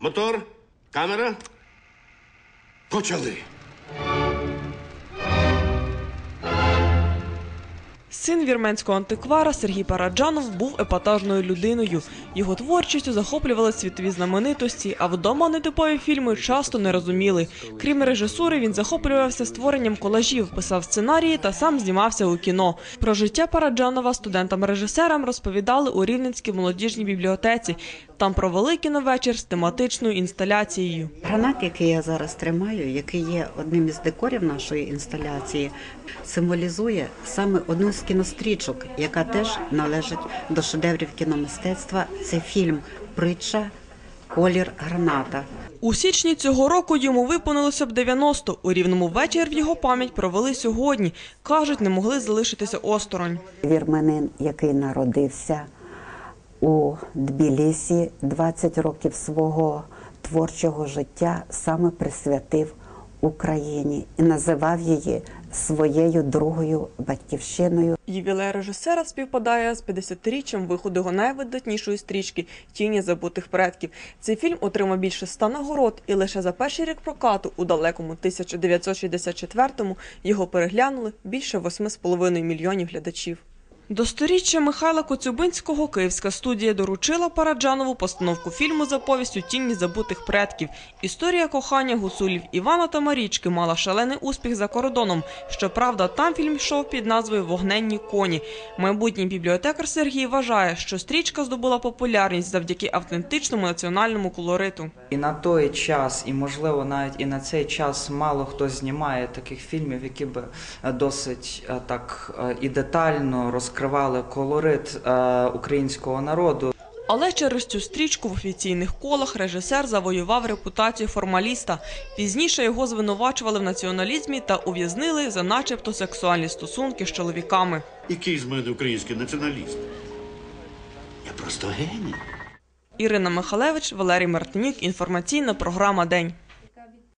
Мотор, камера. Почали. Син вірменського антиквара Сергій Параджанов був епатажною людиною. Його творчістю захоплювали світові знаменитості, а вдома нетипові фільми часто не розуміли. Крім режисури, він захоплювався створенням колажів, писав сценарії та сам знімався у кіно. Про життя Параджанова студентам-режисерам розповідали у Рівненській молодіжній бібліотеці. Там провели кіновечір з тематичною інсталяцією. Гранат, який я зараз тримаю, який є одним із декорів нашої інсталяції, символізує саме одну з кінострічок, яка теж належить до шедеврів кіномистецтва. Це фільм Притча Колір граната. У січні цього року йому виповнилося б 90. У рівному вечір в його пам'ять провели сьогодні. Кажуть, не могли залишитися осторонь. Вірменин, який народився у Тбілісі, 20 років свого творчого життя саме присвятив Україні і називав її своєю другою батьківщиною. Ювілей режисера співпадає з 50-річчям виходу його найвидатнішої стрічки Тіні забутих предків. Цей фільм отримав більше ста нагород, і лише за перший рік прокату у далекому 1964-му його переглянули більше 8,5 мільйонів глядачів. До сторіччя Михайла Коцюбинського київська студія доручила Параджанову постановку фільму за повістю Тінні забутих предків. Історія кохання гусулів Івана та Марічки мала шалений успіх за кордоном. Щоправда, там фільм йшов під назвою Вогненні коні. Майбутній бібліотекар Сергій вважає, що стрічка здобула популярність завдяки автентичному національному колориту. І на той час, і можливо навіть і на цей час мало хто знімає таких фільмів, які би е, досить е, так е, і детально розкривали колорит е, українського народу. Але через цю стрічку в офіційних колах режисер завоював репутацію формаліста. Пізніше його звинувачували в націоналізмі та ув'язнили за начебто сексуальні стосунки з чоловіками. Який з мене український націоналіст? Я просто геній. Ірина Михалевич, Валерій Мартинюк. Інформаційна програма День.